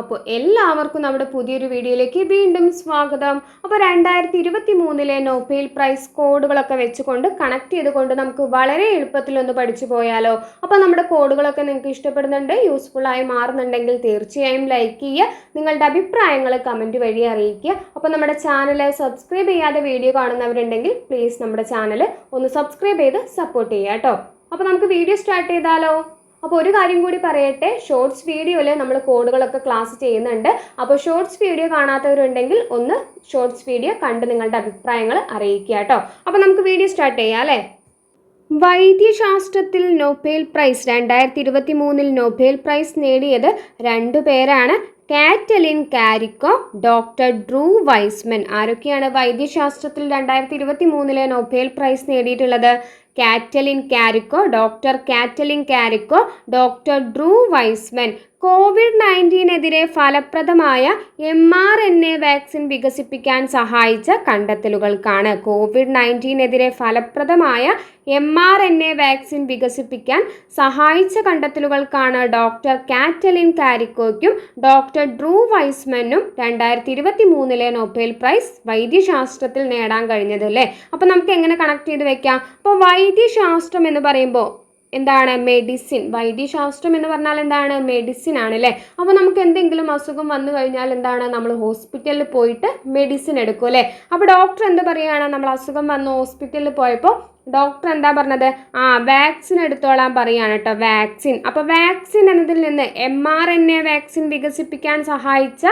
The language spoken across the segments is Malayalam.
അപ്പോൾ എല്ലാവർക്കും നമ്മുടെ പുതിയൊരു വീഡിയോയിലേക്ക് വീണ്ടും സ്വാഗതം. അപ്പോൾ രണ്ടായിരത്തി ഇരുപത്തി മൂന്നിലെ നോബേൽ പ്രൈസ് കോഡുകളൊക്കെ വെച്ചുകൊണ്ട് കണക്ട് ചെയ്തുകൊണ്ട് നമുക്ക് വളരെ എളുപ്പത്തിലൊന്ന് പഠിച്ചു പോയാലോ? അപ്പോൾ നമ്മുടെ കോഡുകളൊക്കെ നിങ്ങൾക്ക് ഇഷ്ടപ്പെടുന്നുണ്ട് ആയി മാറുന്നുണ്ടെങ്കിൽ തീർച്ചയായും ലൈക്ക് ചെയ്യുക. നിങ്ങളുടെ അഭിപ്രായങ്ങൾ കമന്റ് വഴി അറിയിക്കുക. അപ്പോൾ നമ്മുടെ ചാനൽ സബ്സ്ക്രൈബ് ചെയ്യാതെ വീഡിയോ കാണുന്നവരുണ്ടെങ്കിൽ പ്ലീസ് നമ്മുടെ ചാനൽ ഒന്ന് സബ്സ്ക്രൈബ് ചെയ്ത് സപ്പോർട്ട് ചെയ്യുക കേട്ടോ. അപ്പോൾ നമുക്ക് വീഡിയോ സ്റ്റാർട്ട് ചെയ്താലോ? അപ്പോൾ ഒരു കാര്യം കൂടി പറയട്ടെ ഷോർട്സ് വീഡിയോയിൽ നമ്മൾ കോഡുകളൊക്കെ ക്ലാസ് ചെയ്യുന്നുണ്ട്. അപ്പോൾ ഷോർട്സ് വീഡിയോ കാണാത്തവരുണ്ടെങ്കിൽ ഒന്ന് ഷോർട്സ് വീഡിയോ കണ്ട് നിങ്ങളുടെ അഭിപ്രായങ്ങൾ അറിയിക്കുക കേട്ടോ. അപ്പോൾ നമുക്ക് വീഡിയോ സ്റ്റാർട്ട് ചെയ്യാം അല്ലേ? വൈദ്യശാസ്ത്രത്തിൽ നൊബേൽ പ്രൈസ് രണ്ടായിരത്തി ഇരുപത്തി മൂന്നിൽ നൊബേൽ പ്രൈസ് നേടിയത് രണ്ടു പേരാണ്. Katalin Kariko doctor Drew Weissman. ആരൊക്കെയാണ് വൈദ്യശാസ്ത്രത്തിൽ രണ്ടായിരത്തി ഇരുപത്തി മൂന്നിലെ നൊബേൽ പ്രൈസ് നേടിയിട്ടുള്ളത്? Katalin Kariko doctor Katalin Kariko doctor Drew Weissman Covid നയന്റീനെതിരെ ഫലപ്രദമായ M R N A vaccine വികസിപ്പിക്കാൻ സഹായിച്ച കണ്ടെത്തലുകൾക്കാണ് കോവിഡ് നയന്റീനെതിരെ ഫലപ്രദമായ M R N A vaccine വികസിപ്പിക്കാൻ സഹായിച്ച കണ്ടെത്തലുകൾക്കാണ് ഡോക്ടർ കാറ്റലിൻ കാരിക്കോയ്ക്കും ഡോക്ടർ ഡ്രൂ വൈസ്മെന്നും രണ്ടായിരത്തി ഇരുപത്തി മൂന്നിലെ നൊബേൽ പ്രൈസ് വൈദ്യശാസ്ത്രത്തിൽ നേടാൻ കഴിഞ്ഞത് അല്ലേ? അപ്പോൾ നമുക്ക് എങ്ങനെ കണക്ട് ചെയ്ത് വെക്കാം? അപ്പോൾ വൈദ്യശാസ്ത്രം എന്ന് പറയുമ്പോൾ എന്താണ് മെഡിസിൻ വൈദ്യശാസ്ത്രം എന്ന് പറഞ്ഞാൽ എന്താണ്? മെഡിസിൻ ആണ് അല്ലേ? അപ്പോൾ നമുക്ക് എന്തെങ്കിലും അസുഖം വന്നു കഴിഞ്ഞാൽ എന്താണ്? നമ്മൾ ഹോസ്പിറ്റലിൽ പോയിട്ട് മെഡിസിൻ എടുക്കും അല്ലേ? അപ്പോൾ ഡോക്ടർ എന്ത് പറയുകയാണ്? നമ്മൾ അസുഖം വന്ന് ഹോസ്പിറ്റലിൽ പോയപ്പോൾ ഡോക്ടർ എന്താ പറഞ്ഞത്? ആ വാക്സിൻ എടുത്തോളാൻ പറയുകയാണ് കേട്ടോ വാക്സിൻ അപ്പോൾ വാക്സിൻ എന്നതിൽ നിന്ന് M R N A vaccine വികസിപ്പിക്കാൻ സഹായിച്ച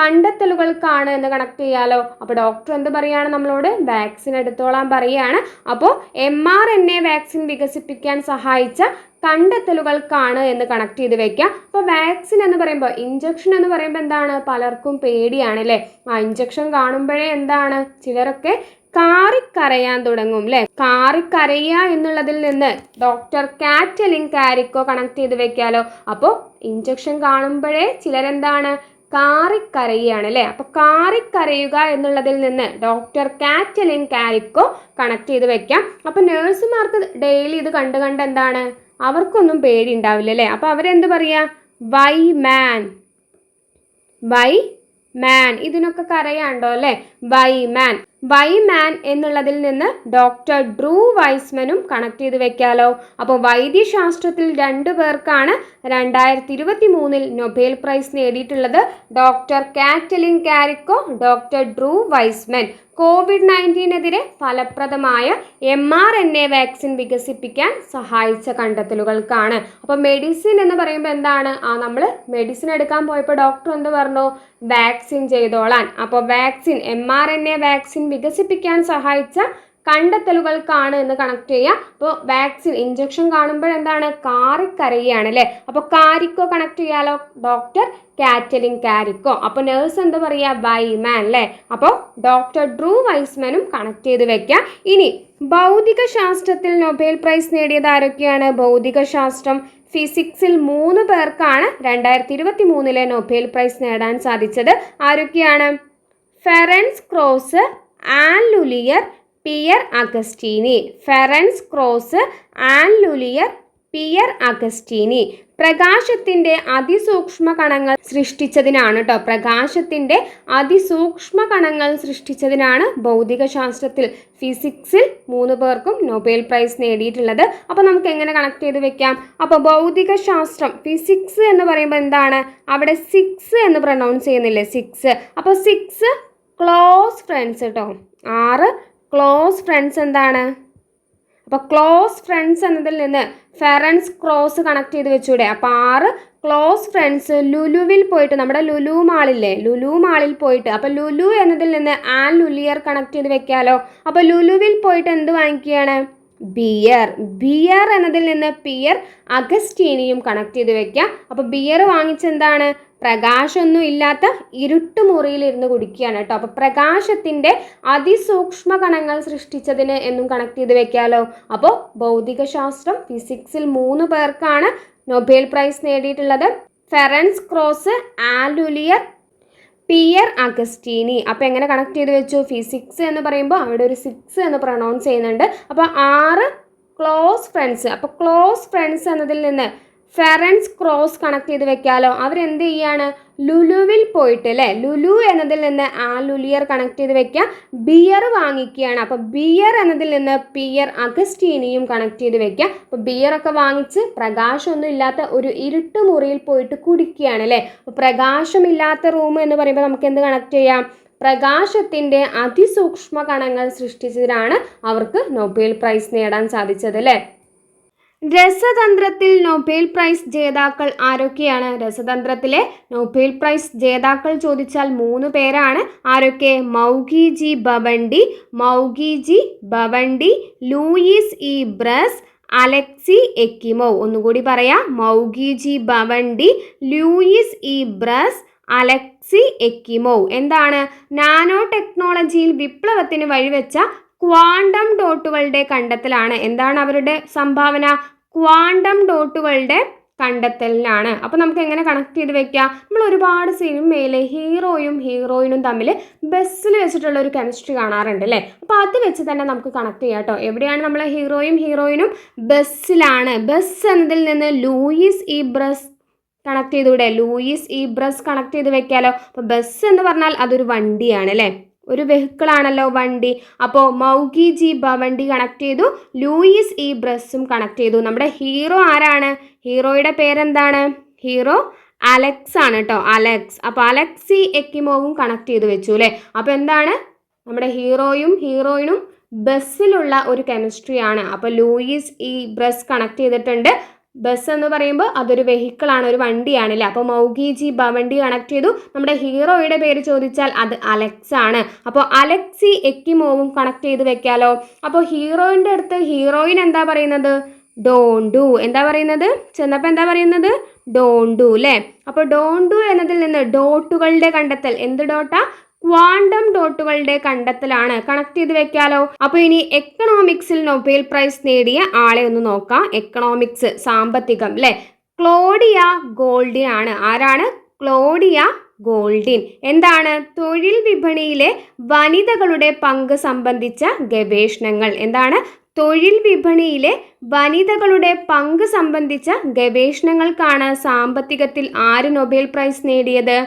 കണ്ടെത്തലുകൾക്കാണ് എന്ന് കണക്ട് ചെയ്യാലോ? അപ്പോൾ ഡോക്ടർ എന്ത് പറയുകയാണ് നമ്മളോട്? വാക്സിൻ എടുത്തോളാൻ പറയുകയാണ് അപ്പോൾ M R N A vaccine വികസിപ്പിക്കാൻ സഹായിച്ച കണ്ടെത്തലുകൾക്കാണ് എന്ന് കണക്ട് ചെയ്ത് വെക്കാം അപ്പോൾ വാക്സിൻ എന്ന് പറയുമ്പോൾ ഇഞ്ചക്ഷൻ എന്ന് പറയുമ്പോൾ എന്താണ്? പലർക്കും പേടിയാണ് അല്ലേ? ആ ഇഞ്ചക്ഷൻ കാണുമ്പോഴേ എന്താണ്? ചിലരൊക്കെ കാറിക്കരയാൻ തുടങ്ങും അല്ലേ? കാറിക്കരയുക എന്നുള്ളതിൽ നിന്ന് ഡോക്ടർ കാറ്റലിൻ കാരിക്കോ കണക്ട് ചെയ്ത് വെക്കാലോ അപ്പോൾ ഇഞ്ചക്ഷൻ കാണുമ്പോഴേ ചിലരെന്താണ്? കാറിക്കരയുകയാണ് അല്ലേ അപ്പോൾ കാറിക്കരയുക എന്നുള്ളതിൽ നിന്ന് ഡോക്ടർ കാറ്റലിൻ കാരിക്കോ കണക്ട് ചെയ്ത് വെക്കാം. അപ്പോൾ നേഴ്സുമാർക്ക് ഡെയിലി ഇത് കണ്ട് കണ്ട് എന്താണ്? അവർക്കൊന്നും പേടി ഉണ്ടാവില്ല അല്ലേ അപ്പോൾ അവരെന്ത് പറയുക വൈ മാൻ. വൈ മാൻ. ഇതിനൊക്കെ കരയാണ്ടോ അല്ലേ? വൈ മാൻ. വൈ മാൻ എന്നുള്ളതിൽ നിന്ന് ഡോക്ടർ ഡ്രൂ വൈസ്മനും കണക്ട് ചെയ്ത് വെക്കാലോ. അപ്പോൾ വൈദ്യശാസ്ത്രത്തിൽ രണ്ടു പേർക്കാണ് രണ്ടായിരത്തി ഇരുപത്തി മൂന്നിൽ നൊബേൽ പ്രൈസ് നേടിയിട്ടുള്ളത് doctor Katalin Kariko doctor Drew Weissman. Covid നയന്റീനെതിരെ ഫലപ്രദമായ M R N A vaccine വികസിപ്പിക്കാൻ സഹായിച്ച കണ്ടെത്തലുകൾക്കാണ്. അപ്പോൾ മെഡിസിൻ എന്ന് പറയുമ്പോൾ എന്താണ്? ആ നമ്മൾ മെഡിസിൻ എടുക്കാൻ പോയപ്പോൾ ഡോക്ടർ എന്ത് പറഞ്ഞു? വാക്സിൻ ചെയ്തോളാൻ. അപ്പോൾ vaccine M R N A vaccine വികസിപ്പിക്കാൻ സഹായിച്ച കണ്ടെത്തലുകൾക്കാണ് എന്ന് കണക്ട് ചെയ്യുക അപ്പോൾ വാക്സിൻ ഇഞ്ചക്ഷൻ കാണുമ്പോൾ എന്താണ്? കാറിക്കരയാണ് അല്ലേ അപ്പോൾ കാരിക്കോ കണക്ട് ചെയ്യാലോ? Doctor Katalin Kariko. അപ്പോൾ നേഴ്സ് എന്താ പറയുക വൈമാൻ അല്ലേ? അപ്പോൾ ഡോക്ടർ ഡ്രൂ വൈസ്മാനും കണക്ട് ചെയ്ത് വെക്കാം. ഇനി ഭൗതിക ശാസ്ത്രത്തിൽ നൊബേൽ പ്രൈസ് നേടിയത് ആരൊക്കെയാണ്? ഭൗതിക ശാസ്ത്രം ഫിസിക്സിൽ മൂന്ന് പേർക്കാണ് രണ്ടായിരത്തി ഇരുപത്തി മൂന്നിലെ നൊബേൽ പ്രൈസ് നേടാൻ സാധിച്ചത്. ആരൊക്കെയാണ്? Ferenc Krausz Anne L'Huillier Pierre Agostini Ferenc Krausz Anne L'Huillier Pierre Agostini. പ്രകാശത്തിന്റെ അതിസൂക്ഷ്മ കണങ്ങൾ സൃഷ്ടിച്ചതിനാണ് കേട്ടോ പ്രകാശത്തിന്റെ അതിസൂക്ഷ്മ കണങ്ങൾ സൃഷ്ടിച്ചതിനാണ് ഭൗതികശാസ്ത്രത്തിൽ ഫിസിക്സിൽ മൂന്ന് പേർക്കും നൊബേൽ പ്രൈസ് നേടിയിട്ടുള്ളത്. അപ്പോൾ നമുക്ക് എങ്ങനെ കണക്ട് ചെയ്ത് വെക്കാം? അപ്പോൾ ഭൗതികശാസ്ത്രം ഫിസിക്സ് എന്ന് പറയുമ്പോൾ എന്താണ്? അവിടെ സിക്സ് എന്ന് പ്രൊനൗൺസ് ചെയ്യുന്നില്ലേ? സിക്സ്. അപ്പോൾ സിക്സ് ക്ലോസ് ഫ്രണ്ട്സ് കേട്ടോ ആറ് ക്ലോസ് ഫ്രണ്ട്സ് എന്താണ്? അപ്പോൾ ക്ലോസ് ഫ്രണ്ട്സ് എന്നതിൽ നിന്ന് ഫെറൻസ് ക്രോസ് കണക്ട് ചെയ്ത് വെച്ചൂടെ. അപ്പോൾ ആറ് ക്ലോസ് ഫ്രണ്ട്സ് ലുലുവിൽ പോയിട്ട് നമ്മുടെ ലുലു മാളില്ലേ? ലുലു മാളിൽ പോയിട്ട്. അപ്പോൾ ലുലു എന്നതിൽ നിന്ന് ആൻ ലുലിയർ കണക്ട് ചെയ്ത് വെക്കാലോ. അപ്പോൾ ലുലുവിൽ പോയിട്ട് എന്ത് വാങ്ങിക്കുകയാണ്? ബിയർ. ബിയർ എന്നതിൽ നിന്ന് പിയർ അഗസ്റ്റീനിയും കണക്ട് ചെയ്ത് വെക്കാം. അപ്പോൾ ബിയർ വാങ്ങിച്ചെന്താണ്? പ്രകാശമൊന്നും ഇല്ലാത്ത ഇരുട്ട് മുറിയിലിരുന്ന് കുടിക്കുകയാണ് കേട്ടോ. അപ്പോൾ പ്രകാശത്തിന്റെ അതിസൂക്ഷ്മ കണങ്ങൾ സൃഷ്ടിച്ചതിന് എന്നും കണക്ട് ചെയ്ത് വെക്കാലോ? അപ്പോൾ ഭൗതികശാസ്ത്രം ഫിസിക്സിൽ മൂന്ന് പേർക്കാണ് നൊബേൽ പ്രൈസ് നേടിയിട്ടുള്ളത്. Ferenc Krausz Anne L'Huillier Pierre Agostini. അപ്പോൾ എങ്ങനെ കണക്ട് ചെയ്ത് വെച്ചു? ഫിസിക്സ് എന്ന് പറയുമ്പോൾ അവിടെ ഒരു സിക്സ് എന്ന് പ്രൊണൗൺസ് ചെയ്യുന്നുണ്ട്. അപ്പോൾ ആറ് ക്ലോസ് ഫ്രണ്ട്സ് അപ്പോൾ ക്ലോസ് ഫ്രണ്ട്സ് എന്നതിൽ നിന്ന് ഫെറൻസ് ക്രോസ് കണക്ട് ചെയ്ത് വെക്കാലോ. അവരെന്ത് ചെയ്യാണ്? ലുലുവിൽ പോയിട്ട് അല്ലേ ലുലു എന്നതിൽ നിന്ന് ആ ലുലിയർ കണക്ട് ചെയ്ത് വെക്കുക. ബിയർ വാങ്ങിക്കുകയാണ്. അപ്പോൾ ബിയർ എന്നതിൽ നിന്ന് പിയർ അഗസ്റ്റീനിയും കണക്ട് ചെയ്ത് വെക്കുക. അപ്പോൾ ബിയർ ഒക്കെ വാങ്ങിച്ച് പ്രകാശമൊന്നും ഇല്ലാത്ത ഒരു ഇരുട്ട് മുറിയിൽ പോയിട്ട് കുടിക്കുകയാണ് അല്ലേ അപ്പോൾ പ്രകാശമില്ലാത്ത റൂം എന്ന് പറയുമ്പോൾ നമുക്ക് എന്ത് കണക്ട് ചെയ്യാം? പ്രകാശത്തിന്റെ അതിസൂക്ഷ്മ കണങ്ങൾ സൃഷ്ടിച്ചതിനാണ് അവർക്ക് നൊബേൽ പ്രൈസ് നേടാൻ സാധിച്ചത് അല്ലേ രസതന്ത്രത്തിൽ നൊബേൽ പ്രൈസ് ജേതാക്കൾ ആരൊക്കെയാണ്? രസതന്ത്രത്തിലെ നൊബേൽ പ്രൈസ് ജേതാക്കൾ ചോദിച്ചാൽ മൂന്ന് പേരാണ്. ആരൊക്കെ? Moungi G Bawendi Moungi G Bawendi Louis E Brus Alexei Ekimov. ഒന്നുകൂടി പറയാം. Moungi G Bawendi Louis E Brus Alexei Ekimov. എന്താണ്? നാനോ ടെക്നോളജിയിൽ വിപ്ലവത്തിന് വഴിവെച്ച ക്വാണ്ടം ഡോട്ടുകളുടെ കണ്ടെത്തലാണ്. എന്താണ് അവരുടെ സംഭാവന? ക്വാണ്ടം ഡോട്ടുകളുടെ കണ്ടെത്തലിനാണ്. അപ്പോൾ നമുക്ക് എങ്ങനെ കണക്ട് ചെയ്ത് വെക്കാം? നമ്മൾ ഒരുപാട് സിനിമയിൽ ഹീറോയും ഹീറോയിനും തമ്മിൽ ബസ്സിൽ വെച്ചിട്ടുള്ള ഒരു കെമിസ്ട്രി കാണാറുണ്ട് അല്ലേ? അപ്പോൾ അത് വെച്ച് തന്നെ നമുക്ക് കണക്ട് ചെയ്യാം കേട്ടോ എവിടെയാണ് നമ്മളെ ഹീറോയും ഹീറോയിനും ബസ്സിലാണ്. ബസ് എന്നതിൽ നിന്ന് ലൂയിസ് ഈ ബ്രസ് കണക്ട് ചെയ്തുകൂടെ? ലൂയിസ് ഈ ബ്രസ് കണക്ട് ചെയ്ത് വെക്കാലോ. അപ്പോൾ ബസ് എന്ന് പറഞ്ഞാൽ അതൊരു വണ്ടിയാണ് അല്ലേ? ഒരു വെഹിക്കിൾ ആണല്ലോ വണ്ടി. അപ്പോൾ മൗഗി ജി ഭവണ്ടി കണക്ട് ചെയ്തു. ലൂയിസ് ഈ ബ്രസ്സും കണക്ട് ചെയ്തു. നമ്മുടെ ഹീറോ ആരാണ്? ഹീറോയുടെ പേരെന്താണ്? ഹീറോ അലക്സ് ആണ് കേട്ടോ. അലക്സ്. അപ്പോൾ അലക്സി എക്കിമോവും കണക്ട് ചെയ്തു വെച്ചു അല്ലേ? അപ്പോൾ എന്താണ്? നമ്മുടെ ഹീറോയും ഹീറോയിനും ബസ്സിലുള്ള ഒരു കെമിസ്ട്രിയാണ് അപ്പോൾ ലൂയിസ് ഈ ബ്രസ് കണക്ട് ചെയ്തിട്ടുണ്ട്. ബസ് എന്ന് പറയുമ്പോൾ അതൊരു വെഹിക്കിളാണ് ഒരു വണ്ടിയാണല്ലേ? അപ്പോൾ മൗഗി ജി ബവണ്ടി കണക്ട് ചെയ്തു. നമ്മുടെ ഹീറോയുടെ പേര് ചോദിച്ചാൽ അത് അലക്സ് ആണ്. അപ്പോൾ അലക്സി എക്കിമോവും കണക്ട് ചെയ്ത് വെക്കാലോ? അപ്പോൾ ഹീറോയിന്റെ അടുത്ത് ഹീറോയിൻ എന്താ പറയുന്നത്? ഡോൺ ഡു എന്താ പറയുന്നത്? ചെന്നപ്പോൾ എന്താ പറയുന്നത്? ഡോൺ ഡു അല്ലേ അപ്പോൾ ഡോൺ ഡു എന്നതിൽ നിന്ന് ഡോട്ടുകളുടെ കണ്ടെത്തൽ. എന്ത് ഡോട്ടാ ക്വാണ്ടം ഡോട്ടുകളുടെ കണ്ടെത്തലാണ്. കണക്ട് ചെയ്ത് വെക്കാലോ. അപ്പൊ ഇനി എക്കണോമിക്സിൽ നൊബേൽ പ്രൈസ് നേടിയ ആളെ ഒന്ന് നോക്കാം. എക്കണോമിക്സ് സാമ്പത്തികം അല്ലെ ക്ലോഡിയ ഗോൾഡിൻ ആണ്. ആരാണ്? Claudia Goldin. എന്താണ്? തൊഴിൽ വിപണിയിലെ വനിതകളുടെ പങ്ക് സംബന്ധിച്ച ഗവേഷണങ്ങൾ. എന്താണ്? തൊഴിൽ വിപണിയിലെ വനിതകളുടെ പങ്ക് സംബന്ധിച്ച ഗവേഷണങ്ങൾക്കാണ് സാമ്പത്തികത്തിൽ ആര് നൊബേൽ പ്രൈസ് നേടിയത്?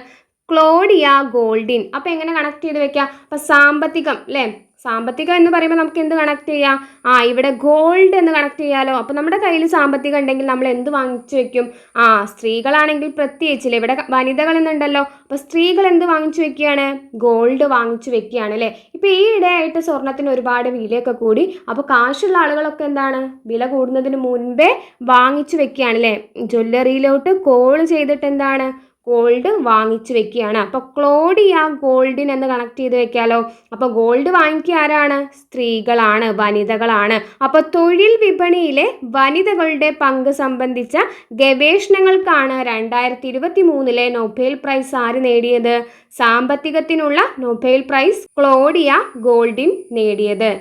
Claudia Goldin. അപ്പോൾ എങ്ങനെ കണക്ട് ചെയ്ത് വെക്കുക അപ്പോൾ സാമ്പത്തികം അല്ലേ സാമ്പത്തികം എന്ന് പറയുമ്പോൾ നമുക്ക് എന്ത് കണക്ട് ചെയ്യാം? ആ ഇവിടെ ഗോൾഡ് എന്ന് കണക്ട് ചെയ്യാലോ? അപ്പോൾ നമ്മുടെ കയ്യിൽ സാമ്പത്തികം ഉണ്ടെങ്കിൽ നമ്മൾ എന്ത് വാങ്ങിച്ചു വെക്കും? ആ സ്ത്രീകളാണെങ്കിൽ പ്രത്യേകിച്ചില്ലേ. ഇവിടെ വനിതകൾ എന്നുണ്ടല്ലോ. അപ്പോൾ സ്ത്രീകൾ എന്ത് വാങ്ങിച്ചു വെക്കുകയാണ്? ഗോൾഡ് വാങ്ങിച്ചു വെക്കുകയാണ് അല്ലേ ഇപ്പോൾ ഈ ഇടയായിട്ട് സ്വർണത്തിന് ഒരുപാട് വിലയൊക്കെ കൂടി. അപ്പോൾ കാശുള്ള ആളുകളൊക്കെ എന്താണ്? വില കൂടുന്നതിന് മുൻപേ വാങ്ങിച്ചു വെക്കുകയാണ് അല്ലേ ജ്വല്ലറിയിലോട്ട് കോൾ ചെയ്തിട്ട് എന്താണ്? ഗോൾഡ് വാങ്ങിച്ചു വെക്കുകയാണ്. അപ്പോൾ ക്ലോഡിയ ഗോൾഡിന് എന്ന് കണക്ട് ചെയ്ത് വെക്കാലോ? അപ്പോൾ ഗോൾഡ് വാങ്ങിക്കുക ആരാണ്? സ്ത്രീകളാണ് വനിതകളാണ്. അപ്പോൾ തൊഴിൽ വിപണിയിലെ വനിതകളുടെ പങ്ക് സംബന്ധിച്ച ഗവേഷണങ്ങൾക്കാണ് രണ്ടായിരത്തി ഇരുപത്തി മൂന്നിലെ നൊബേൽ പ്രൈസ് ആര് നേടിയത്? സാമ്പത്തികത്തിനുള്ള നൊബേൽ പ്രൈസ് ക്ലോഡിയ ഗോൾഡിൻ നേടിയത്.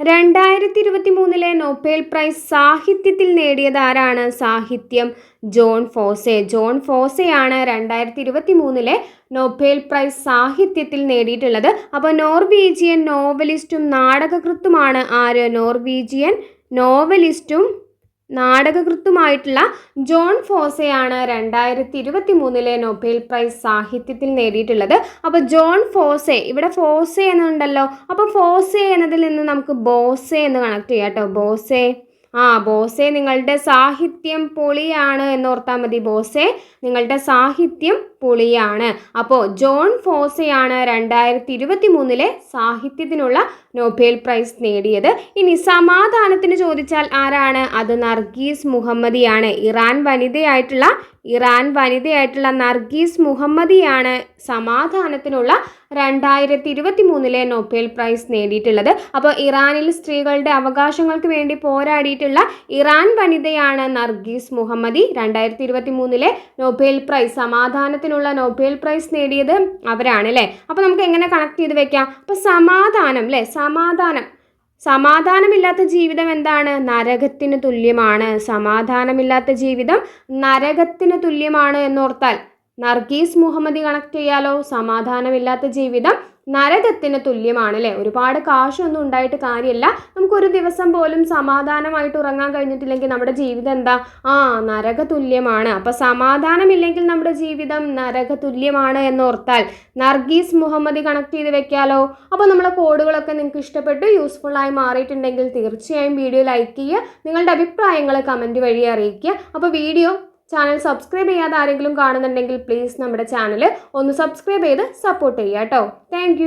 രണ്ടായിരത്തി ഇരുപത്തി മൂന്നിലെ നൊബേൽ പ്രൈസ് സാഹിത്യത്തിൽ നേടിയത് ആരാണ്? സാഹിത്യം ജോൺ ഫോസെ. ജോൺ ഫോസെയാണ് രണ്ടായിരത്തി ഇരുപത്തി മൂന്നിലെ നൊബേൽ പ്രൈസ് സാഹിത്യത്തിൽ നേടിയിട്ടുള്ളത്. അപ്പോൾ നോർവീജിയൻ നോവലിസ്റ്റും നാടകകൃത്തുമാണ് ആര്? നോർവീജിയൻ നോവലിസ്റ്റും നാടകകൃത്തുമായിട്ടുള്ള ജോൺ ഫോസയാണ് രണ്ടായിരത്തി ഇരുപത്തി മൂന്നിലെ നൊബേൽ പ്രൈസ് സാഹിത്യത്തിൽ നേടിയിട്ടുള്ളത്. അപ്പോൾ ജോൺ ഫോസെ ഇവിടെ ഫോസെ എന്നുണ്ടല്ലോ. അപ്പോൾ ഫോസെ എന്നതിൽ നിന്ന് നമുക്ക് ബോസെ എന്ന് കണക്ട് ചെയ്യാം കേട്ടോ. ബോസെ ആ ബോസെ നിങ്ങളുടെ സാഹിത്യം പൊളിയാണ് എന്നോർത്താൽ മതി. ബോസെ നിങ്ങളുടെ സാഹിത്യം പൊളിയാണ്. അപ്പോൾ ജോൺ ഫോസയാണ് രണ്ടായിരത്തി ഇരുപത്തി മൂന്നിലെ സാഹിത്യത്തിനുള്ള നൊബേൽ പ്രൈസ് നേടിയത്. ഇനി സമാധാനത്തിന് ചോദിച്ചാൽ ആരാണ്? അത് നർഗീസ് മുഹമ്മദിയാണ്. ഇറാൻ വനിതയായിട്ടുള്ള ഇറാൻ വനിതയായിട്ടുള്ള നർഗീസ് മുഹമ്മദിയാണ് സമാധാനത്തിനുള്ള രണ്ടായിരത്തി ഇരുപത്തി മൂന്നിലെ നൊബേൽ പ്രൈസ് നേടിയിട്ടുള്ളത്. അപ്പോൾ ഇറാനിൽ സ്ത്രീകളുടെ അവകാശങ്ങൾക്ക് വേണ്ടി പോരാടിയിട്ടുള്ള ഇറാൻ വനിതയാണ് നർഗീസ് മുഹമ്മദി. രണ്ടായിരത്തി ഇരുപത്തി മൂന്നിലെ നൊബേൽ പ്രൈസ് സമാധാനത്തിനുള്ള നൊബേൽ പ്രൈസ് നേടിയത് അവരാണ് അല്ലേ അപ്പോൾ നമുക്ക് എങ്ങനെ കണക്ട് ചെയ്ത് വെക്കാം? അപ്പോൾ സമാധാനം അല്ലേ സമാധാനം. സമാധാനമില്ലാത്ത ജീവിതം എന്താണ്? നരകത്തിന് തുല്യമാണ്. സമാധാനമില്ലാത്ത ജീവിതം നരകത്തിന് തുല്യമാണ് എന്നോർത്താൽ നർഗീസ് മുഹമ്മദ് കണക്ട് ചെയ്യാലോ? സമാധാനമില്ലാത്ത ജീവിതം നരകത്തിന് തുല്യമാണ് അല്ലേ ഒരുപാട് കാശൊന്നും ഉണ്ടായിട്ട് കാര്യമില്ല നമുക്കൊരു ദിവസം പോലും സമാധാനമായിട്ട് ഉറങ്ങാൻ കഴിഞ്ഞിട്ടില്ലെങ്കിൽ നമ്മുടെ ജീവിതം എന്താ? ആ നരക തുല്യമാണ് അപ്പോൾ സമാധാനമില്ലെങ്കിൽ നമ്മുടെ ജീവിതം നരക തുല്യമാണ് എന്നോർത്താൽ നർഗീസ് മുഹമ്മദ് കണക്ട് ചെയ്ത് വെക്കാലോ? അപ്പോൾ നമ്മളെ കോഡുകളൊക്കെ നിങ്ങൾക്ക് ഇഷ്ടപ്പെട്ടു യൂസ്ഫുൾ ആയി മാറിയിട്ടുണ്ടെങ്കിൽ തീർച്ചയായും വീഡിയോ ലൈക്ക് ചെയ്യുക. നിങ്ങളുടെ അഭിപ്രായങ്ങൾ കമന്റ് വഴി അറിയിക്കുക. അപ്പോൾ വീഡിയോ ചാനൽ സബ്സ്ക്രൈബ് ചെയ്യാതെ ആരെങ്കിലും കാണുന്നുണ്ടെങ്കിൽ പ്ലീസ് നമ്മുടെ ചാനൽ ഒന്ന് സബ്സ്ക്രൈബ് ചെയ്ത് സപ്പോർട്ട് ചെയ്യാം കേട്ടോ താങ്ക്